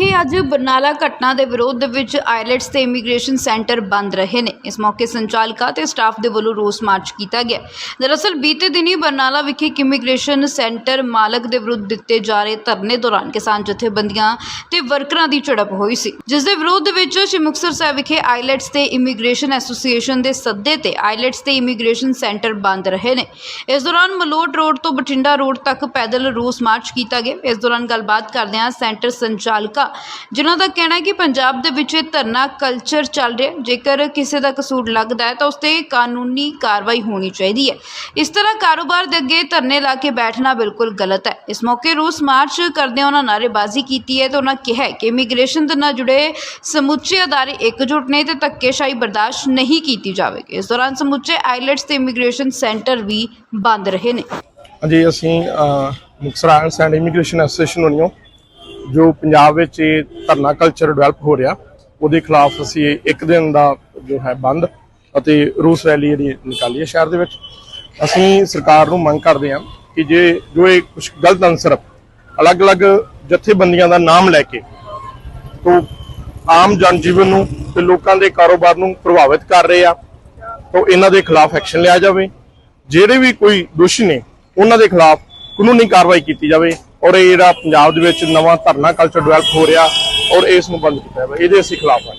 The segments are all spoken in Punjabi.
ਵਿਖੇ ਅੱਜ ਬਰਨਾਲਾ ਘਟਨਾ ਦੇ ਵਿਰੋਧ ਵਿੱਚ ਆਈਲੈਟਸ ਤੇ ਇਮੀਗ੍ਰੇਸ਼ਨ ਸੈਂਟਰ ਬੰਦ ਰਹੇ ਨੇ। ਇਸ ਮੌਕੇ ਸੰਚਾਲਕਾਂ ਤੇ ਸਟਾਫ ਦੇ ਵੱਲੋਂ ਰੋਸ ਮਾਰਚ ਕੀਤਾ ਗਿਆ। ਦਰਅਸਲ, ਬੀਤੇ ਦਿਨੀ ਬਰਨਾਲਾ ਵਿਖੇ ਇੱਕ ਇਮੀਗ੍ਰੇਸ਼ਨ ਸੈਂਟਰ ਮਾਲਕ ਦੇ ਵਿਰੁੱਧ ਦਿੱਤੇ ਜਾ ਰਹੇ ਧਰਨੇ ਦੌਰਾਨ ਕਿਸਾਨ ਜਥੇਬੰਦੀਆਂ ਤੇ ਵਰਕਰਾਂ ਦੀ ਝੜਪ ਹੋਈ ਸੀ। ਜਿਸ ਦੇ ਵਿਰੋਧ ਵਿੱਚ ਸ਼੍ਰੀ ਮੁਕਤਸਰ ਸਾਹਿਬ ਵਿਖੇ ਆਈਲੈਟਸ ਤੇ ਇਮੀਗ੍ਰੇਸ਼ਨ ਐਸੋਸੀਏਸ਼ਨ ਦੇ ਸੱਦੇ ਤੇ ਆਈਲੈਟਸ ਤੇ ਇਮੀਗ੍ਰੇਸ਼ਨ ਸੈਂਟਰ ਬੰਦ ਰਹੇ ਨੇ। ਇਸ ਦੌਰਾਨ ਮਲੋਟ ਰੋਡ ਤੋਂ ਬਠਿੰਡਾ ਰੋਡ ਤੱਕ ਪੈਦਲ ਰੋਸ ਮਾਰਚ ਕੀਤਾ ਗਿਆ। ਇਸ ਦੌਰਾਨ ਗੱਲਬਾਤ ਕਰਦਿਆਂ ਸੈਂਟਰ ਸੰਚਾਲਕਾ ਜਿਨ੍ਹਾਂ ਦਾ ਕਹਿਣਾ ਹੈ ਕਿ ਪੰਜਾਬ ਦੇ ਵਿੱਚ ਇਹ ਧਰਨਾ ਕਲਚਰ ਚੱਲ ਰਿਹਾ ਜੇਕਰ ਕਿਸੇ ਦਾ ਕਸੂਰ ਲੱਗਦਾ ਹੈ ਤਾਂ ਉਸ ਤੇ ਕਾਨੂੰਨੀ ਕਾਰਵਾਈ ਹੋਣੀ ਚਾਹੀਦੀ ਹੈ। ਇਸ ਤਰ੍ਹਾਂ ਕਾਰੋਬਾਰ ਦੇ ਅੱਗੇ ਧਰਨੇ ਲਾ ਕੇ ਬੈਠਣਾ ਬਿਲਕੁਲ ਗਲਤ ਹੈ। ਇਸ ਮੌਕੇ ਰੋਸ ਮਾਰਚ ਕਰਦਿਆਂ ਉਹਨਾਂ ਨਾਅਰੇਬਾਜ਼ੀ ਕੀਤੀ ਹੈ ਤੇ ਉਹਨਾਂ ਕਿਹਾ ਹੈ ਕਿ ਇਮੀਗ੍ਰੇਸ਼ਨ ਦੇ ਨਾਲ ਜੁੜੇ ਸਮੁੱਚੇ ਅਦਾਰੇ ਇਕਜੁੱਟ ਨੇ ਤੇ ਧੱਕੇਸ਼ਾਹੀ ਬਰਦਾਸ਼ਤ ਨਹੀਂ ਕੀਤੀ ਜਾਵੇਗੀ। ਇਸ ਦੌਰਾਨ ਸਮੁੱਚੇ ਆਈਲੈਟਸ ਤੇ ਇਮੀਗ੍ਰੇਸ਼ਨ ਸੈਂਟਰ ਵੀ ਬੰਦ ਰਹੇ ਨੇ। ਹਾਂਜੀ ਅਸੀਂ ਅਹ, ਮੁਕਤਸਰ ਇਮੀਗ੍ਰੇਸ਼ਨ ਐਸੋਸੀਏਸ਼ਨ ਵੱਲੋਂ ਜੋ ਪੰਜਾਬ ਵਿੱਚ ਇਹ ਧਰਨਾ ਕਲਚਰ ਡਿਵੈਲਪ ਹੋ ਰਿਹਾ, ਉਹਦੇ ਖਿਲਾਫ ਅਸੀਂ ਇਹ ਇੱਕ ਦਿਨ ਦਾ ਜੋ ਹੈ ਬੰਦ ਅਤੇ ਰੋਸ ਰੈਲੀ ਜਿਹੜੀ ਨਿਕਾਲੀ ਹੈ ਸ਼ਹਿਰ ਦੇ ਵਿੱਚ। ਅਸੀਂ ਸਰਕਾਰ ਨੂੰ ਮੰਗ ਕਰਦੇ ਹਾਂ ਕਿ ਜੇ ਜੋ ਇਹ ਕੁਝ ਗਲਤ ਅਨਸਰ ਅਲੱਗ-ਅਲੱਗ ਜਥੇਬੰਦੀਆਂ ਦਾ ਨਾਮ ਲੈ ਕੇ ਤੋਂ ਆਮ ਜਨ ਜੀਵਨ ਨੂੰ ਤੇ ਲੋਕਾਂ ਦੇ ਕਾਰੋਬਾਰ ਨੂੰ ਪ੍ਰਭਾਵਿਤ ਕਰ ਰਹੇ ਆ, ਤਾਂ ਇਹਨਾਂ ਦੇ ਖਿਲਾਫ ਐਕਸ਼ਨ ਲਿਆ ਜਾਵੇ। ਜਿਹੜੇ ਵੀ ਕੋਈ ਦੋਸ਼ੀ ਨੇ, ਉਹਨਾਂ ਦੇ ਖਿਲਾਫ ਕਾਨੂੰਨੀ ਕਾਰਵਾਈ ਕੀਤੀ ਜਾਵੇ। ਔਰ ਇਹ ਜਿਹੜਾ ਪੰਜਾਬ ਦੇ ਵਿੱਚ ਨਵਾਂ ਧਰਨਾ ਕਲਚਰ ਡਿਵੈਲਪ ਹੋ ਰਿਹਾ ਔਰ ਇਸ ਨੂੰ ਬੰਦ ਕੀਤਾ ਜਾਵੇ ਇਹਦੇ ਅਸੀਂ ਖਿਲਾਫ ਹਾਂ।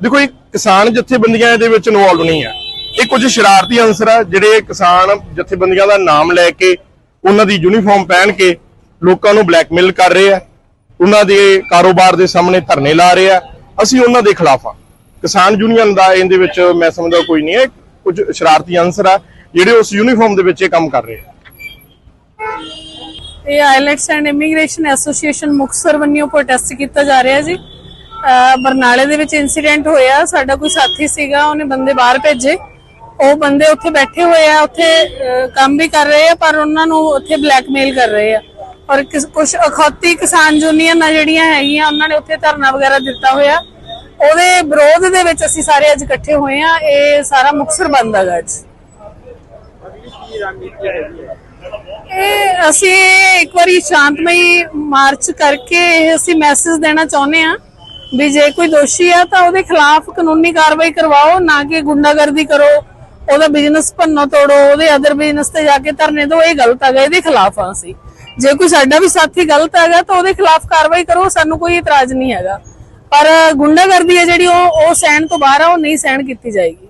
ਦੇਖੋ ਇਹ ਕਿਸਾਨ ਜਥੇਬੰਦੀਆਂ ਇਹਦੇ ਵਿੱਚ ਇਨਵੋਲਵ ਨਹੀਂ ਹੈ। ਇਹ ਕੁਝ ਸ਼ਰਾਰਤੀ ਅਨਸਰ ਆ ਜਿਹੜੇ ਕਿਸਾਨ ਜਥੇਬੰਦੀਆਂ ਦਾ ਨਾਮ ਲੈ ਕੇ ਉਹਨਾਂ ਦੀ ਯੂਨੀਫਾਰਮ ਪਹਿਨ ਕੇ ਲੋਕਾਂ ਨੂੰ ਬਲੈਕਮੇਲ ਕਰ ਰਹੇ ਆ ਉਹਨਾਂ ਦੇ ਕਾਰੋਬਾਰ ਦੇ ਸਾਹਮਣੇ ਧਰਨੇ ਲਾ ਰਹੇ ਆ ਅਸੀਂ ਉਹਨਾਂ ਦੇ ਖਿਲਾਫ ਆ ਕਿਸਾਨ ਯੂਨੀਅਨ ਦਾ ਇਹਦੇ ਵਿੱਚ ਮੈਂ ਸਮਝਦਾ ਕੋਈ ਨਹੀਂ ਹੈ ਕੁਝ ਸ਼ਰਾਰਤੀ ਅਨਸਰ ਆ ਜਿਹੜੇ ਉਸ ਯੂਨੀਫਾਰਮ ਦੇ ਵਿੱਚ ਇਹ ਕੰਮ ਕਰ ਰਹੇ ਆ। ਇਹ IELTS and immigration association Muktsar ਵੱਲੋਂ ਪ੍ਰੋਟੈਸਟ ਕੀਤਾ ਜਾ ਰਿਹਾ ਜੀ। ਬਰਨਾਲੇ ਦੇ ਵਿੱਚ ਇਨਸੀਡੈਂਟ ਹੋਇਆ, ਸਾਡਾ ਕੋਈ ਸਾਥੀ ਸੀਗਾ, ਉਹਨੇ ਬੰਦੇ ਬਾਹਰ ਭੇਜੇ। ਉਹ ਬੰਦੇ ਉੱਥੇ ਬੈਠੇ ਹੋਏ ਆ, ਉੱਥੇ ਕੰਮ ਵੀ ਕਰ ਰਹੇ ਆ, ਪਰ ਉਹਨਾਂ ਨੂੰ ਉੱਥੇ ਬਲੈਕਮੇਲ ਕਰ ਰਹੇ ਆ। ਔਰ ਕੁਝ ਅਖੌਤੀ ਕਿਸਾਨ ਯੂਨੀਅਨਾਂ ਜਿਹੜੀਆਂ ਹੈਗੀਆਂ, ਉਹਨਾਂ ਨੇ ਉੱਥੇ ਧਰਨਾ ਵਗੈਰਾ ਦਿੱਤਾ ਹੋਇਆ। ਉਹਦੇ ਵਿਰੋਧ ਦੇ ਵਿੱਚ ਅਸੀਂ ਸਾਰੇ ਅੱਜ ਇਕੱਠੇ ਹੋਏ ਆ, ਇਹ ਸਾਰਾ ਮੁਕਤਸਰ ਬੰਦ ਹੈਗਾ ਅੱਜ ਇਹ ਅਸੀਂ ਇੱਕ ਵਾਰੀ ਸ਼ਾਂਤਮਈ ਮਾਰਚ ਕਰਕੇ ਅਸੀਂ ਮੈਸੇਜ ਦੇਣਾ ਚਾਹੁੰਦੇ ਆ ਵੀ ਜੇ ਕੋਈ ਦੋਸ਼ੀ ਆ ਤਾਂ ਉਹਦੇ ਖਿਲਾਫ ਕਾਨੂੰਨੀ ਕਾਰਵਾਈ ਕਰਵਾਓ, ਨਾ ਕਿ ਗੁੰਡਾਗਰਦੀ ਕਰੋ, ਉਹਦਾ ਬਿਜ਼ਨਸ ਭੰਨੋ ਤੋੜੋ, ਉਹਦੇ ਅਦਰ ਬਿਜ਼ਨਸ ਤੇ ਜਾ ਕੇ ਧਰਨੇ ਦਿਓ, ਇਹ ਗਲਤ ਹੈਗਾ, ਇਹਦੇ ਖਿਲਾਫ ਆ ਅਸੀਂ। ਜੇ ਕੋਈ ਸਾਡਾ ਵੀ ਸਾਥੀ ਗਲਤ ਹੈਗਾ ਤਾਂ ਉਹਦੇ ਖਿਲਾਫ ਕਾਰਵਾਈ ਕਰੋ, ਸਾਨੂੰ ਕੋਈ ਇਤਰਾਜ਼ ਨਹੀਂ ਹੈਗਾ। ਪਰ ਗੁੰਡਾਗਰਦੀ ਹੈ ਜਿਹੜੀ, ਉਹ ਉਹ ਸਹਿਣ ਤੋਂ ਬਾਹਰ ਆ, ਉਹ ਨਹੀਂ ਸਹਿਣ ਕੀਤੀ ਜਾਏਗੀ।